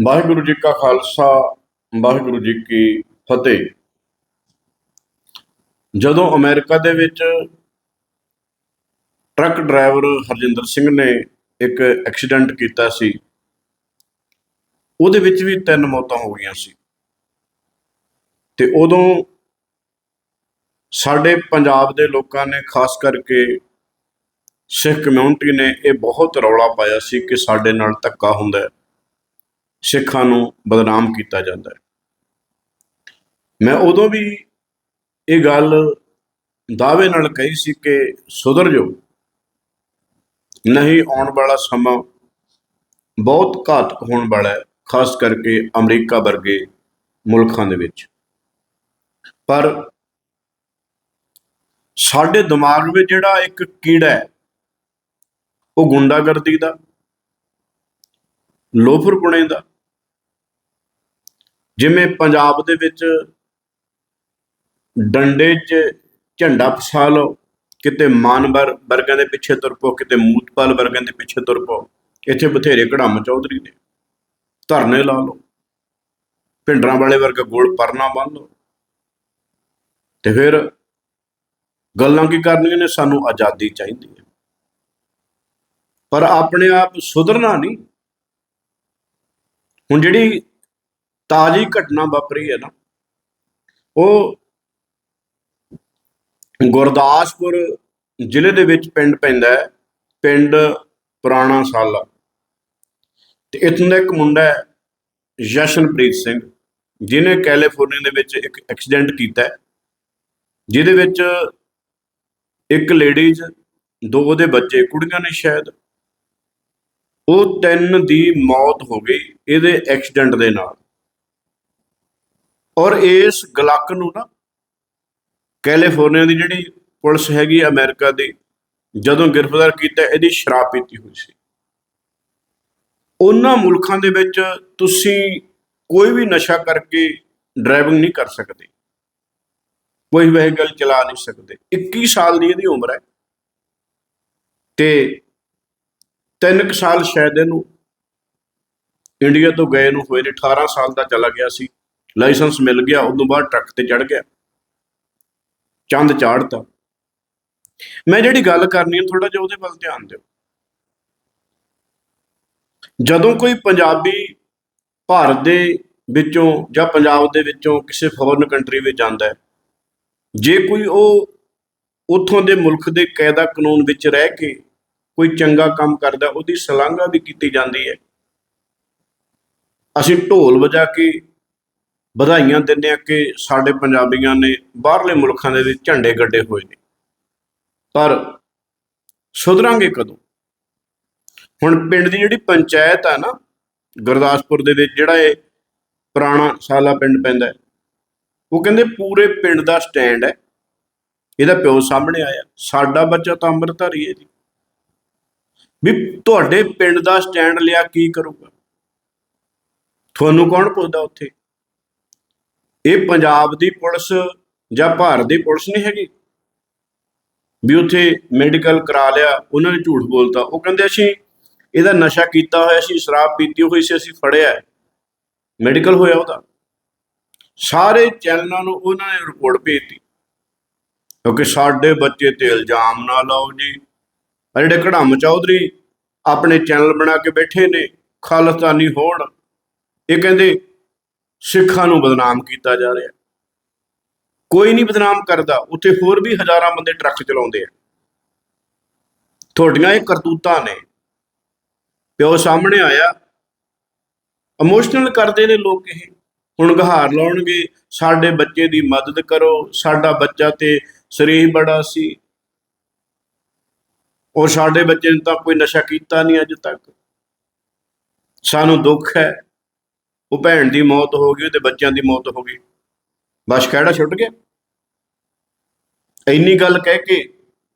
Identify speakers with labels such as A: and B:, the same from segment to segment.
A: ਵਾਹਿਗੁਰੂ ਜੀ ਕਾ ਖਾਲਸਾ, ਵਾਹਿਗੁਰੂ ਜੀ ਕੀ ਫਤਿਹ। ਜਦੋਂ ਅਮਰੀਕਾ ਦੇ ਵਿੱਚ ਟਰੱਕ ਡਰਾਈਵਰ ਹਰਜਿੰਦਰ ਸਿੰਘ ਨੇ ਇੱਕ ਐਕਸੀਡੈਂਟ ਕੀਤਾ ਸੀ, ਉਹਦੇ ਵਿੱਚ ਵੀ ਤਿੰਨ ਮੌਤਾਂ ਹੋ ਗਈਆਂ ਸੀ। ਤੇ ਉਦੋਂ ਸਾਡੇ ਪੰਜਾਬ ਦੇ ਲੋਕਾਂ ਨੇ, ਖਾਸ ਕਰਕੇ ਸਿੱਖ ਕਮਿਊਨਿਟੀ ਨੇ, ਇਹ ਬਹੁਤ ਰੌਲਾ ਪਾਇਆ ਸੀ ਕਿ ਸਾਡੇ ਨਾਲ ਧੱਕਾ ਹੁੰਦਾ ਹੈ। ਸਿੱਖਾਂ ਨੂੰ ਬਦਨਾਮ ਕੀਤਾ ਜਾਂਦਾ ਹੈ। ਮੈਂ ਉਦੋਂ ਵੀ ਇਹ ਗੱਲ ਦਾਅਵੇ ਨਾਲ ਕਹੀ ਸੀ ਕਿ ਸੁਧਰ ਜਾਓ। ਨਹੀਂ ਆਉਣ ਵਾਲਾ ਸਮਾਂ ਬਹੁਤ ਘਾਤਕ ਹੋਣ ਵਾਲਾ ਹੈ, ਖਾਸ ਕਰਕੇ ਅਮਰੀਕਾ ਵਰਗੇ ਮੁਲਕਾਂ ਦੇ ਵਿੱਚ। ਪਰ ਸਾਡੇ ਦਿਮਾਗ ਵਿੱਚ ਜਿਹੜਾ ਇੱਕ ਕੀੜਾ ਹੈ, ਉਹ ਗੁੰਡਾਗਰਦੀ ਦਾ ਲੋਫਰਪੁਣੇ ਦਾ ਜਿਵੇਂ ਪੰਜਾਬ ਦੇ ਵਿੱਚ ਡੰਡੇ 'ਚ ਝੰਡਾ ਫਸਾ ਲਓ, ਕਿਤੇ ਮਾਨਵਰ ਵਰਗਾਂ ਦੇ ਪਿੱਛੇ ਤੁਰ ਪਓ, ਕਿਤੇ ਮੂਤਪਾਲ ਵਰਗਾਂ ਦੇ ਪਿੱਛੇ ਤੁਰ ਪਓ, ਇੱਥੇ ਬਥੇਰੇ ਕੜਾਮ ਚੌਧਰੀ ਨੇ। ਧਰਨੇ ਲਾ ਲਓ, ਪਿੰਡਰਾਂ ਵਾਲੇ ਵਰਗਾ ਗੋਲ ਪਰਨਾ ਬੰਨ ਲਓ। ਤੇ ਫਿਰ ਗੱਲਾਂ ਕੀ ਕਰਨੀਆਂ ਨੇ? ਸਾਨੂੰ ਆਜ਼ਾਦੀ ਚਾਹੀਦੀ ਹੈ। ਪਰ ਆਪਣੇ ਆਪ ਸੁਧਰਨਾ ਨਹੀਂ। ਹੁਣ ਜਿਹੜੀ ਤਾਜੀ ਘਟਨਾ ਵਾਪਰੀ ਹੈ ਨਾ। ਉਹ ਗੁਰਦਾਸਪੁਰ ਜ਼ਿਲ੍ਹੇ ਦੇ ਵਿੱਚ ਪਿੰਡ ਪੈਂਦਾ ਹੈ, ਪਿੰਡ ਪੁਰਾਣਾ ਸਾਲਾ। ਤੇ ਇੱਥੋਂ ਦਾ ਇੱਕ ਮੁੰਡਾ ਹੈ, ਜਸ਼ਨਪ੍ਰੀਤ ਸਿੰਘ, ਜਿਹਨੇ ਕੈਲੀਫੋਰਨੀਆ ਦੇ ਵਿੱਚ ਇੱਕ ਐਕਸੀਡੈਂਟ ਕੀਤਾ ਹੈ, ਜਿਹਦੇ ਵਿੱਚ ਇੱਕ ਲੇਡੀਜ਼, ਦੋ ਉਹਦੇ ਬੱਚੇ, ਕੁੜੀਆਂ ਨੇ ਸ਼ਾਇਦ, ਉਹ ਤਿੰਨ ਦੀ ਮੌਤ ਹੋ ਗਈ ਇਹਦੇ ਐਕਸੀਡੈਂਟ ਦੇ ਨਾਲ। ਔਰ ਇਸ ਗਲੱਕ ਨੂੰ ਨਾ ਕੈਲੀਫੋਰਨੀਆ ਦੀ ਜਿਹੜੀ ਪੁਲਿਸ ਹੈਗੀ ਅਮਰੀਕਾ ਦੀ, ਜਦੋਂ ਗ੍ਰਿਫਤਾਰ ਕੀਤਾ, ਇਹਦੀ ਸ਼ਰਾਬ ਪੀਤੀ ਹੋਈ ਸੀ। ਉਹਨਾਂ ਮੁਲਕਾਂ ਦੇ ਵਿੱਚ ਤੁਸੀਂ ਕੋਈ ਵੀ ਨਸ਼ਾ ਕਰਕੇ ਡਰਾਈਵਿੰਗ ਨਹੀਂ ਕਰ ਸਕਦੇ। ਕੋਈ ਵਹੀਕਲ ਚਲਾ ਨਹੀਂ ਸਕਦੇ। 21 ਸਾਲ ਦੀ ਇਹਦੀ ਉਮਰ ਹੈ। ਤੇ ਤਿੰਨ ਕੁ ਸਾਲ ਸ਼ਾਇਦ ਇਹਨੂੰ ਇੰਡੀਆ ਤੋਂ ਗਏ ਨੂੰ ਹੋਏ ਨੇ 18 ਸਾਲ ਦਾ ਚਲਾ ਗਿਆ ਸੀ। ਲਾਇਸੈਂਸ ਮਿਲ ਗਿਆ, ਉਦੋਂ ਬਾਅਦ ਟਰੱਕ ਤੇ ਚੜ ਗਿਆ। ਚੰਦ ਚਾੜਤਾ ਮੈਂ ਜਿਹੜੀ ਗੱਲ ਕਰਨੀ ਹੈ ਥੋੜਾ ਜਿਹਾ ਉਹਦੇ ਵੱਲ ਧਿਆਨ ਦਿਓ। ਜਦੋਂ ਕੋਈ ਪੰਜਾਬੀ ਭਾਰਤ ਦੇ ਵਿੱਚੋਂ ਜਾਂ ਪੰਜਾਬ ਦੇ ਵਿੱਚੋਂ ਕਿਸੇ ਫੋਰਨ ਕੰਟਰੀ ਵਿੱਚ ਜਾਂਦਾ ਹੈ, ਜੇ ਕੋਈ ਉਹ ਉਥੋਂ ਦੇ ਮੁਲਕ ਦੇ ਕਾਇਦਾ ਕਾਨੂੰਨ ਵਿੱਚ ਰਹਿ ਕੇ ਕੋਈ ਚੰਗਾ ਕੰਮ ਕਰਦਾ, ਉਹਦੀ ਸਲਾਘਾ ਵੀ ਕੀਤੀ ਜਾਂਦੀ ਹੈ। ਅਸੀਂ ਢੋਲ ਵਜਾ ਕੇ ਵਧਾਈਆਂ ਦਿੰਦੇ ਆ ਕਿ ਸਾਡੇ ਪੰਜਾਬੀਆਂ ਨੇ ਬਾਹਰਲੇ ਮੁਲਕਾਂ ਦੇ ਝੰਡੇ ਗੱਡੇ ਹੋਏ ਨੇ। ਪਰ ਸੁਧਰਾਂਗੇ ਕਦੋਂ? ਹੁਣ ਪਿੰਡ ਦੀ ਜਿਹੜੀ ਪੰਚਾਇਤ ਆ ਨਾ, ਗੁਰਦਾਸਪੁਰ ਦੇ ਵਿੱਚ ਜਿਹੜਾ ਇਹ ਪੁਰਾਣਾ ਸਾਲਾ ਪਿੰਡ ਪੈਂਦਾ ਉਹ ਕਹਿੰਦੇ ਪੂਰੇ ਪਿੰਡ ਦਾ ਸਟੈਂਡ ਹੈ। ਇਹਦਾ ਪਿਓ ਸਾਹਮਣੇ ਆਇਆ, ਸਾਡਾ ਬੱਚਾ ਤਾਂ ਅੰਮ੍ਰਿਤਧਾਰੀ ਹੈ ਜੀ। ਵੀ ਤੁਹਾਡੇ ਪਿੰਡ ਦਾ ਸਟੈਂਡ ਲਿਆ ਕੀ ਕਰੂਗਾ? ਤੁਹਾਨੂੰ ਕੌਣ ਪੁੱਛਦਾ ਉੱਥੇ? ਇਹ ਪੰਜਾਬ ਦੀ ਪੁਲਿਸ ਜਾਂ ਭਾਰਤ ਦੀ ਪੁਲਿਸ ਨਹੀਂ ਹੈਗੀ? ਵੀ ਉੱਥੇ ਮੈਡੀਕਲ ਕਰਾ ਲਿਆ, ਉਹਨਾਂ ਨੇ ਝੂਠ ਬੋਲਤਾ। ਉਹ ਕਹਿੰਦੇ ਅਸੀਂ ਇਹਦਾ ਨਸ਼ਾ ਕੀਤਾ ਹੋਇਆ ਸੀ ਸ਼ਰਾਬ ਪੀਤੀ ਹੋਈ ਸੀ, ਅਸੀਂ ਫੜਿਆ ਮੈਡੀਕਲ ਹੋਇਆ ਉਹਦਾ। ਸਾਰੇ ਚੈਨਲਾਂ ਨੂੰ ਉਹਨਾਂ ਨੇ ਰਿਪੋਰਟ ਭੇਜਤੀ। ਕਿਉਂਕਿ ਸਾਡੇ ਬੱਚੇ ਤੇ ਇਲਜ਼ਾਮ ਨਾ ਲਾਓ ਜੀ। ਜਿਹੜੇ ਕੜਾਮ ਚੌਧਰੀ ਆਪਣੇ ਚੈਨਲ ਬਣਾ ਕੇ ਬੈਠੇ ਨੇ, ਖਾਲਸਤਾਨੀ ਹੋਣ ਇਹ ਕਹਿੰਦੇ ਸਿੱਖਾਂ ਨੂੰ ਬਦਨਾਮ ਕੀਤਾ ਜਾ ਰਿਹਾ। ਕੋਈ ਨਹੀਂ ਬਦਨਾਮ ਕਰਦਾ, ਉੱਥੇ ਹੋਰ ਵੀ ਹਜ਼ਾਰਾਂ ਬੰਦੇ ਟਰੱਕ ਚਲਾਉਂਦੇ ਆ। ਤੁਹਾਡੀਆਂ ਇਹ ਕਰਤੂਤਾਂ ਨੇ। ਪਿਓ ਸਾਹਮਣੇ ਆਇਆ। ਇਮੋਸ਼ਨਲ ਕਰਦੇ ਨੇ ਲੋਕ ਇਹ। ਹੁਣ ਗਹਾਰ ਲਾਉਣਗੇ। ਸਾਡੇ ਬੱਚੇ ਦੀ ਮਦਦ ਕਰੋ। ਸਾਡਾ ਬੱਚਾ ਤੇ ਸਰੀਰ ਬੜਾ ਸੀ। ਔਰ ਸਾਡੇ ਬੱਚੇ ਨੇ ਤਾਂ ਕੋਈ ਨਸ਼ਾ ਕੀਤਾ ਨਹੀਂ ਅੱਜ ਤੱਕ। ਸਾਨੂੰ ਦੁੱਖ ਹੈ। ਉਹ ਭੈਣ ਦੀ ਮੌਤ ਹੋ ਗਈ, ਉਹਦੇ ਬੱਚਿਆਂ ਦੀ ਮੌਤ ਹੋ ਗਈ। ਬਸ ਕਿਹੜਾ ਛੁੱਟ ਗਿਆ। ਇੰਨੀ ਗੱਲ ਕਹਿ ਕੇ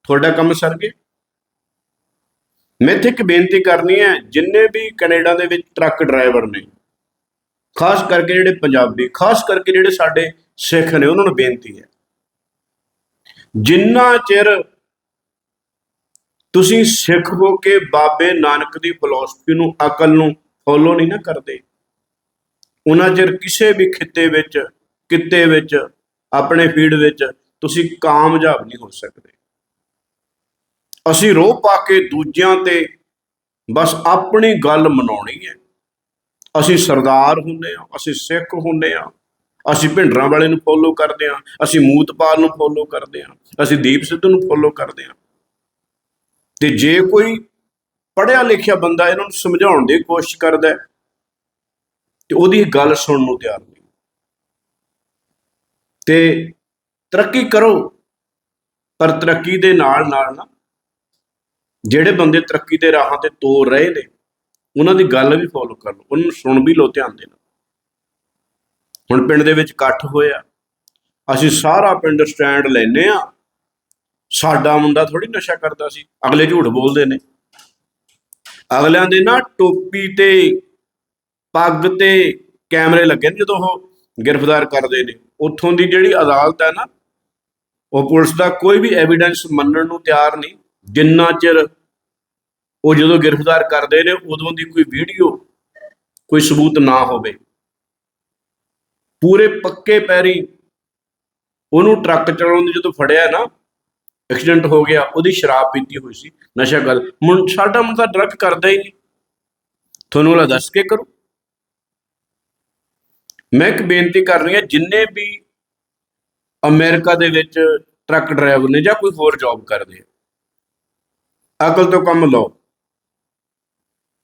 A: ਤੁਹਾਡਾ ਕੰਮ ਸਰ ਗਿਆ। ਮੈਂ ਇੱਥੇ ਇੱਕ ਬੇਨਤੀ ਕਰਨੀ ਹੈ, ਜਿੰਨੇ ਵੀ ਕੈਨੇਡਾ ਦੇ ਵਿੱਚ ਟਰੱਕ ਡਰਾਈਵਰ ਨੇ, ਖਾਸ ਕਰਕੇ ਜਿਹੜੇ ਪੰਜਾਬੀ, ਖਾਸ ਕਰਕੇ ਜਿਹੜੇ ਸਾਡੇ ਸਿੱਖ ਨੇ, ਉਹਨਾਂ ਨੂੰ ਬੇਨਤੀ ਹੈ। ਜਿੰਨਾ ਚਿਰ ਤੁਸੀਂ ਸਿੱਖ ਹੋ ਕੇ ਬਾਬੇ ਨਾਨਕ ਦੀ ਫਿਲਾਸਫੀ ਨੂੰ ਅਕਲ ਨੂੰ ਫੋਲੋ ਨਹੀਂ ਨਾ ਕਰਦੇ ਉਹਨਾਂ ਚਿਰ ਕਿਸੇ ਵੀ ਖਿੱਤੇ ਵਿੱਚ ਕਿੱਤੇ ਵਿੱਚ ਆਪਣੇ ਫੀਲਡ ਵਿੱਚ ਤੁਸੀਂ ਕਾਮਯਾਬ ਨਹੀਂ ਹੋ ਸਕਦੇ। ਅਸੀਂ ਰੋਹ ਪਾ ਕੇ ਦੂਜਿਆਂ ਤੇ ਬਸ ਆਪਣੀ ਗੱਲ ਮਨਾਉਣੀ ਹੈ। ਅਸੀਂ ਸਰਦਾਰ ਹੁੰਦੇ ਆ ਅਸੀਂ ਸਿੱਖ ਹੁੰਦੇ ਆ ਅਸੀਂ ਭਿੰਡਰਾਂ ਵਾਲੇ ਨੂੰ ਫੋਲੋ ਕਰਦੇ ਆ ਅਸੀਂ ਮੂਤਪਾਲ ਨੂੰ ਫੋਲੋ ਕਰਦੇ ਆ ਅਸੀਂ ਦੀਪ ਸਿੱਧੂ ਨੂੰ ਫੋਲੋ ਕਰਦੇ ਆ ਤੇ ਜੇ ਕੋਈ ਪੜਿਆ ਲਿਖਿਆ ਬੰਦਾ ਇਹਨਾਂ ਨੂੰ ਸਮਝਾਉਣ ਦੀ ਕੋਸ਼ਿਸ਼ ਕਰਦਾ ਹੈ, ਤੇ ਉਹਦੀ ਗੱਲ ਸੁਣਨ ਨੂੰ ਤਿਆਰ ਨਹੀਂ। ਤੇ ਤਰੱਕੀ ਕਰੋ, ਪਰ ਤਰੱਕੀ ਦੇ ਨਾਲ ਨਾਲ ਨਾ ਜਿਹੜੇ ਬੰਦੇ ਤਰੱਕੀ ਦੇ ਰਾਹਾਂ ਤੇ ਤੋਰ ਰਹੇ ਨੇ, ਉਹਨਾਂ ਦੀ ਗੱਲ ਵੀ ਫੋਲੋ ਕਰ ਲਓ, ਉਹਨਾਂ ਸੁਣ ਵੀ ਲਓ ਧਿਆਨ ਦੇ ਨਾਲ ਹੁਣ ਪਿੰਡ ਦੇ ਵਿੱਚ ਇਕੱਠ ਹੋਇਆ ਅਸੀਂ ਸਾਰਾ ਪਿੰਡ ਸਟੈਂਡ ਲੈਨੇ ਆ। ਸਾਡਾ ਮੁੰਡਾ ਥੋੜੀ ਨਸ਼ਾ ਕਰਦਾ ਸੀ, ਅਗਲੇ ਝੂਠ ਬੋਲਦੇ ਨੇ। ਅਗਲਿਆਂ ਦੇ ਨਾ ਟੋਪੀ ਤੇ ਪੱਗ ਤੇ ਕੈਮਰੇ ਲੱਗੇ ਨੇ ਜਦੋਂ ਉਹ ਗ੍ਰਿਫਤਾਰ ਕਰਦੇ ਨੇ। ਉੱਥੋਂ ਦੀ ਜਿਹੜੀ ਅਦਾਲਤ ਹੈ ਨਾ, ਉਹ ਪੁਲਿਸ ਦਾ ਕੋਈ ਵੀ ਐਵੀਡੈਂਸ ਮੰਨਣ ਨੂੰ ਤਿਆਰ ਨਹੀਂ। ਜਿੰਨਾ ਚਿਰ ਉਹ ਜਦੋਂ ਗ੍ਰਿਫਤਾਰ ਕਰਦੇ ਨੇ, ਉਦੋਂ ਦੀ ਕੋਈ ਵੀਡੀਓ, ਕੋਈ ਸਬੂਤ ਨਾ ਹੋਵੇ। ਪੂਰੇ ਪੱਕੇ ਪੈਰੀ ਉਹਨੂੰ ਟਰੱਕ ਚਲਾਉਣ ਦੀ ਜਦੋਂ ਫੜਿਆ ਨਾ ਐਕਸੀਡੈਂਟ ਹੋ ਗਿਆ, ਉਹਦੀ ਸ਼ਰਾਬ ਪੀਤੀ ਹੋਈ ਸੀ, ਨਸ਼ਾ ਕਰ ਮੁੰ ਸਾਡਾ ਮੁੰਡਾ ਡਰੱਗ ਕਰਦਾ ਹੀ ਨਹੀਂ। ਤੁਹਾਨੂੰ ਉਹਲਾ ਦੱਸ ਕੇ ਕਰੋ। ਮੈਂ ਇੱਕ ਬੇਨਤੀ ਕਰ ਰਹੀ ਹਾਂ, ਜਿੰਨੇ ਵੀ ਅਮਰੀਕਾ ਦੇ ਵਿੱਚ ਟਰੱਕ ਡਰਾਈਵਰ ਨੇ ਜਾਂ ਕੋਈ ਹੋਰ ਜੌਬ ਕਰਦੇ ਅਕਲ ਤੋਂ ਕੰਮ ਲਓ।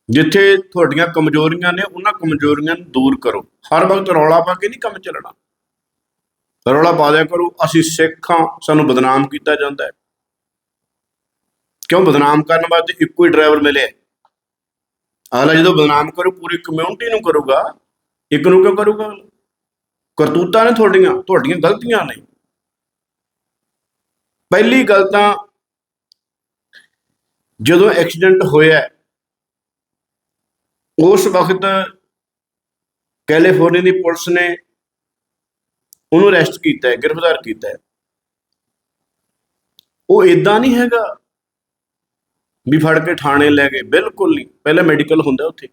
A: ਜਿੱਥੇ ਤੁਹਾਡੀਆਂ ਕਮਜ਼ੋਰੀਆਂ ਨੇ, ਉਹਨਾਂ ਕਮਜ਼ੋਰੀਆਂ ਨੂੰ ਦੂਰ ਕਰੋ। ਹਰ ਵਕਤ ਰੌਲਾ ਪਾ ਕੇ ਨਹੀਂ ਕੰਮ ਚੱਲਣਾ। ਰੌਲਾ ਪਾ ਦਿਆ ਕਰੋ, ਅਸੀਂ ਸਿੱਖਾਂ, ਸਾਨੂੰ ਬਦਨਾਮ ਕੀਤਾ ਜਾਂਦਾ ਹੈ। ਕਿਉਂ ਬਦਨਾਮ ਕਰਨ ਵਾਸਤੇ ਇੱਕੋ ਹੀ ਡਰਾਈਵਰ ਮਿਲੇ ਅਗਲਾ ਜਦੋਂ ਬਦਨਾਮ ਕਰੂ, ਪੂਰੀ ਕਮਿਊਨਿਟੀ ਨੂੰ ਕਰੂਗਾ ਇੱਕ ਨੂੰ ਕਿਉਂ ਕਰੂਗਾ ਕਰਤੂਤਾਂ ਨੇ ਤੁਹਾਡੀਆਂ ਤੁਹਾਡੀਆਂ ਗਲਤੀਆਂ ਨੇ। ਪਹਿਲੀ ਗੱਲ ਤਾਂ ਜਦੋਂ ਐਕਸੀਡੈਂਟ ਹੋਇਆ, ਉਸ ਵਕਤ ਕੈਲੀਫੋਰਨੀਆ ਦੀ ਪੁਲਿਸ ਨੇ ਉਹਨੂੰ ਅਰੈਸਟ ਕੀਤਾ ਹੈ, ਗ੍ਰਿਫਤਾਰ ਕੀਤਾ ਹੈ। ਉਹ ਇਦਾਂ ਨਹੀਂ ਹੈਗਾ ਵੀ ਫੜ ਕੇ ਥਾਣੇ ਲੈ ਗਏ, ਬਿਲਕੁਲ ਨਹੀਂ। ਪਹਿਲਾਂ ਮੈਡੀਕਲ ਹੁੰਦਾ ਉੱਥੇ।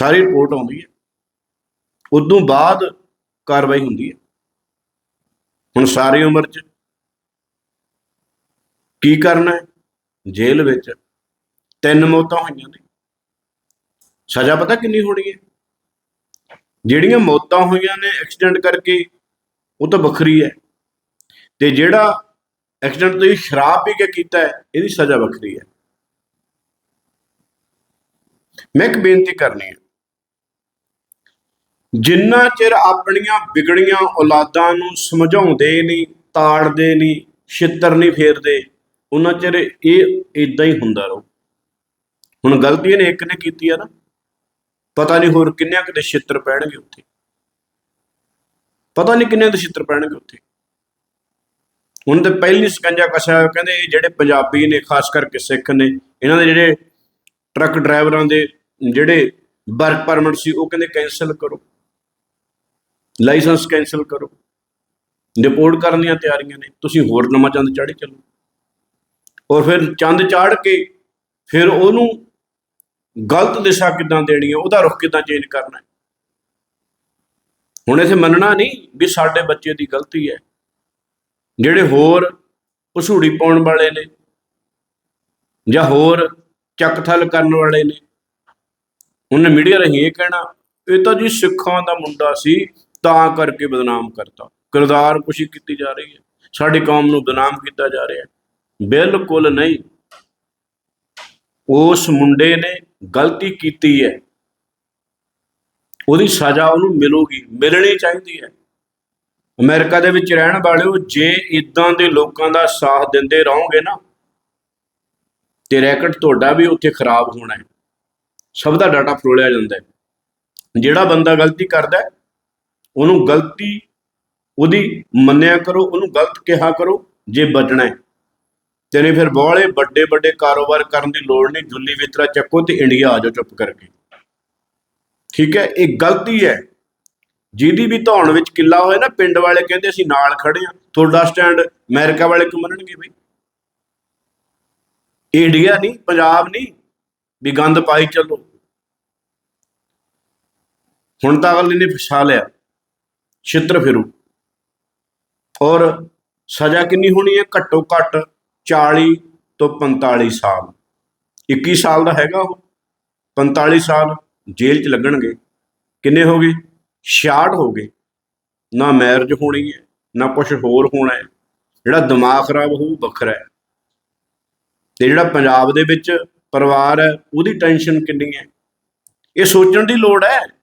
A: ਸਾਰੀ ਰਿਪੋਰਟ ਆਉਂਦੀ ਹੈ। ਉਦੋਂ ਬਾਅਦ ਕਾਰਵਾਈ ਹੁੰਦੀ ਹੈ। ਹੁਣ ਸਾਰੀ ਉਮਰ 'ਚ ਕੀ ਕਰਨਾ ਹੈ? ਜੇਲ੍ਹ ਵਿੱਚ ਤਿੰਨ ਮੌਤਾਂ ਹੋਈਆਂ ਨੇ। ਸਜ਼ਾ ਪਤਾ ਕਿੰਨੀ ਹੋਣੀ ਹੈ? ਜਿਹੜੀਆਂ ਮੌਤਾਂ ਹੋਈਆਂ ਨੇ ਐਕਸੀਡੈਂਟ ਕਰਕੇ, ਉਹ ਤਾਂ ਵੱਖਰੀ ਹੈ। ਤੇ ਜਿਹੜਾ ਐਕਸੀਡੈਂਟ ਤੁਸੀਂ ਸ਼ਰਾਬ ਪੀ ਕੇ ਕੀਤਾ ਹੈ, ਇਹਦੀ ਸਜ਼ਾ ਵੱਖਰੀ ਹੈ। ਮੈਂ ਇੱਕ ਬੇਨਤੀ ਕਰਨੀ ਹੈ। ਜਿੰਨਾ ਚਿਰ ਆਪਣੀਆਂ ਵਿਗੜੀਆਂ ਔਲਾਦਾਂ ਨੂੰ ਸਮਝਾਉਂਦੇ ਨਹੀਂ, ਤਾੜਦੇ ਨਹੀਂ, ਛਿੱਤਰ ਨਹੀਂ ਫੇਰਦੇ, ਉਹਨਾਂ ਚਿਰ ਇਹ ਇਦਾਂ ਹੀ ਹੁੰਦਾ ਰਹੂ। ਹੁਣ ਗਲਤੀ ਨੇ ਇੱਕ ਨੇ ਕੀਤੀ ਆ ਨਾ, ਪਤਾ ਨਹੀਂ ਹੋਰ ਕਿੰਨਿਆਂ ਕਿਤੇ ਛਿੱਤਰ ਪੈਣਗੇ ਉੱਥੇ। ਪਤਾ ਨਹੀਂ ਕਿੰਨਿਆਂ ਦੇ ਛਿੱਤਰ ਪੈਣਗੇ ਉੱਥੇ। ਹੁਣ ਤੇ ਪਹਿਲੀ ਸਕੰਜਾ ਕਸ਼ਾ ਕਹਿੰਦੇ ਇਹ ਜਿਹੜੇ ਪੰਜਾਬੀ ਨੇ, ਖਾਸ ਕਰਕੇ ਸਿੱਖ ਨੇ, ਇਹਨਾਂ ਦੇ ਜਿਹੜੇ ਟਰੱਕ ਡਰਾਈਵਰਾਂ ਦੇ ਜਿਹੜੇ ਵਰਕ ਪਰਮਿਟ ਸੀ, ਉਹ ਕਹਿੰਦੇ ਕੈਨਸਲ ਕਰੋ। ਲਾਇਸੈਂਸ ਕੈਨਸਲ ਕਰੋ। ਡਿਪੋਰਟ ਕਰਨ ਦੀਆਂ ਤਿਆਰੀਆਂ ਨੇ। ਤੁਸੀਂ ਹੋਰ ਨਵਾਂ ਚੰਦ ਚਾੜੀ ਚੱਲੋ। ਔਰ ਫਿਰ ਚੰਦ ਚਾੜ ਕੇ ਫਿਰ ਉਹਨੂੰ ਗਲਤ ਦਿਸ਼ਾ ਕਿੱਦਾਂ ਦੇਣੀ ਹੈ, ਉਹਦਾ ਰੁਖ ਕਿੱਦਾਂ ਚੇਂਜ ਕਰਨਾ ਹੈ? ਹੁਣ ਇਥੇ ਮੰਨਣਾ ਨਹੀਂ ਵੀ ਸਾਡੇ ਬੱਚੇ ਦੀ ਗਲਤੀ ਹੈ। ਜਿਹੜੇ ਹੋਰ ਪਸੂੜੀ ਪਾਉਣ ਵਾਲੇ ਨੇ ਜਾਂ ਹੋਰ ਚੱਕ ਥਲ ਕਰਨ ਵਾਲੇ ਨੇ, ਉਹਨੇ ਮੀਡੀਆ ਰਹੀ ਇਹ ਕਹਿਣਾ, ਇਹ ਤਾਂ ਜੀ ਸਿੱਖਾਂ ਦਾ ਮੁੰਡਾ ਸੀ। ਤਾਂ ਕਰਕੇ ਬਦਨਾਮ ਕਰਤਾ। ਕਿਰਦਾਰ ਕੁਸ਼ੀ ਕੀਤੀ ਜਾ ਰਹੀ ਹੈ। ਸਾਡੀ ਕੌਮ ਨੂੰ ਬਦਨਾਮ ਕੀਤਾ ਜਾ ਰਿਹਾ ਹੈ। ਬਿਲਕੁਲ ਨਹੀਂ। ਉਸ ਮੁੰਡੇ ਨੇ ਗਲਤੀ ਕੀਤੀ ਹੈ। ਉਹਦੀ ਸਜ਼ਾ ਉਹਨੂੰ ਮਿਲੂਗੀ। ਮਿਲਣੀ ਚਾਹੀਦੀ ਹੈ। ਅਮਰੀਕਾ ਦੇ ਵਿੱਚ ਰਹਿਣ ਵਾਲਿਓ ਜੇ ਇਦਾਂ ਦੇ ਲੋਕਾਂ ਦਾ ਸਾਥ ਦਿੰਦੇ ਰਹੋਗੇ ਨਾ ਤੇ ਰੈਕਟ ਤੁਹਾਡਾ ਵੀ ਉੱਥੇ ਖਰਾਬ ਹੋਣਾ ਹੈ। ਸਭ ਦਾ ਡਾਟਾ ਫਰੋਲਿਆ ਜਾਂਦਾ ਹੈ। ਜਿਹੜਾ ਬੰਦਾ ਗਲਤੀ ਕਰਦਾ ਹੈ, ਉਹਨੂੰ ਗਲਤੀ ਉਹਦੀ ਮੰਨਿਆ ਕਰੋ, ਉਹਨੂੰ ਗਲਤ ਕਿਹਾ ਕਰੋ, ਜੇ ਬਚਣਾ ਹੈ। ਤੇ ਫਿਰ ਬੋਲੇ ਵੱਡੇ ਵੱਡੇ ਕਾਰੋਬਾਰ ਕਰਨ ਦੀ ਲੋੜ ਨਹੀਂ, ਜੁੱਲੀ ਵਿਤਰਾ ਚੱਕੋ ਤੇ ਇੰਡੀਆ ਆ ਜਾਓ ਚੁੱਪ ਕਰਕੇ। ਠੀਕ ਹੈ, ਇਹ ਗਲਤੀ ਹੈ। ਜਿਹਦੀ ਵੀ ਧੌਣ ਵਿੱਚ ਕਿੱਲਾ ਹੋਏ ਨਾ, ਪਿੰਡ ਵਾਲੇ ਕਹਿੰਦੇ ਅਸੀਂ ਨਾਲ ਖੜੇ ਆ ਤੁਹਾਡਾ ਸਟੈਂਡ ਅਮਰੀਕਾ ਵਾਲੇ ਕਿਉਂ ਮੰਨਣਗੇ ਬਈ? ਇੰਡੀਆ ਨਹੀਂ, ਪੰਜਾਬ ਨਹੀਂ, ਵੀ ਗੰਦ ਪਾਈ ਚੱਲੋ। ਹੁਣ ਤਾਂ ਅਗਲੇ ਨੇ ਫਸਾ ਲਿਆ। ਛਿੱਤਰ ਫਿਰੂ। ਔਰ ਸਜ਼ਾ ਕਿੰਨੀ ਹੋਣੀ ਹੈ? ਘੱਟੋ ਘੱਟ 40 ਤੋਂ 45 ਸਾਲ। 21 ਸਾਲ ਦਾ ਹੈਗਾ ਉਹ। 45 ਸਾਲ ਜੇਲ੍ਹ 'ਚ ਲੱਗਣਗੇ। ਕਿੰਨੇ ਹੋ ਗਏ? 66 ਹੋ ਗਏ। ਨਾ ਮੈਰਿਜ ਹੋਣੀ ਹੈ, ਨਾ ਕੁਝ ਹੋਰ ਹੋਣਾ ਹੈ। ਜਿਹੜਾ ਦਿਮਾਗ ਖਰਾਬ ਹੋਊ, ਵੱਖਰਾ ਹੈ। ਤੇ ਜਿਹੜਾ ਪੰਜਾਬ ਦੇ ਵਿੱਚ ਪਰਿਵਾਰ ਹੈ, ਉਹਦੀ ਟੈਨਸ਼ਨ ਕਿੰਨੀ ਹੈ? ਇਹ ਸੋਚਣ ਦੀ ਲੋੜ ਹੈ।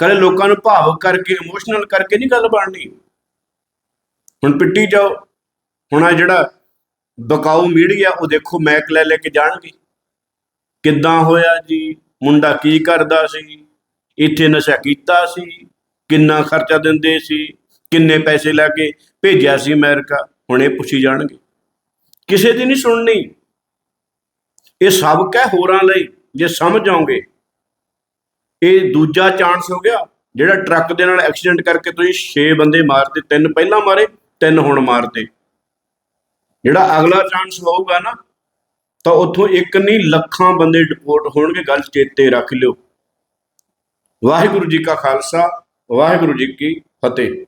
A: ਕਦੇ ਲੋਕਾਂ ਨੂੰ ਭਾਵਕ ਕਰਕੇ ਇਮੋਸ਼ਨਲ ਕਰਕੇ ਨਹੀਂ ਗੱਲ ਬਣਨੀ। ਹੁਣ ਪਿੱਟੀ ਜਾਓ। ਹੁਣ ਆ ਜਿਹੜਾ ਬਕਾਊ ਮੀਡੀਆ, ਉਹ ਦੇਖੋ, ਮੈਕ ਲੈ ਲੈ ਕੇ ਜਾਣਗੇ। ਕਿੱਦਾਂ ਹੋਇਆ ਜੀ? ਮੁੰਡਾ ਕੀ ਕਰਦਾ ਸੀ? ਇੱਥੇ ਨਸ਼ਾ ਕੀਤਾ ਸੀ? ਕਿੰਨਾ ਖਰਚਾ ਦਿੰਦੇ ਸੀ? ਕਿੰਨੇ ਪੈਸੇ ਲੈ ਕੇ ਭੇਜਿਆ ਸੀ ਅਮਰੀਕਾ? ਹੁਣ ਇਹ ਪੁੱਛੀ ਜਾਣਗੇ। ਕਿਸੇ ਦੀ ਨਹੀਂ ਸੁਣਨੀ। ਇਹ ਸਭ ਕਹਿ ਹੋਰਾਂ ਲਈ, ਜੇ ਸਮਝ ਆਉਂਗੇ ਇਹ ਦੂਜਾ ਚਾਂਸ ਹੋ ਗਿਆ, ਜਿਹੜਾ ਟਰੱਕ ਦੇ ਨਾਲ ਐਕਸੀਡੈਂਟ ਕਰਕੇ ਤੁਸੀਂ 6 ਬੰਦੇ ਮਾਰਤੇ ਤਿੰਨ ਪਹਿਲਾਂ ਮਾਰੇ, ਤਿੰਨ ਹੁਣ ਮਾਰਤੇ ਜਿਹੜਾ ਅਗਲਾ ਚਾਂਸ ਹੋਊਗਾ ਨਾ, ਤਾਂ ਉੱਥੋਂ ਇੱਕ ਨਹੀਂ, ਲੱਖਾਂ ਬੰਦੇ ਡਿਪੋਰਟ ਹੋਣਗੇ, ਗੱਲ ਚੇਤੇ ਰੱਖ ਲਿਓ। ਵਾਹਿਗੁਰੂ ਜੀ ਕਾ ਖਾਲਸਾ, ਵਾਹਿਗੁਰੂ ਜੀ ਕੀ ਫਤਿਹ।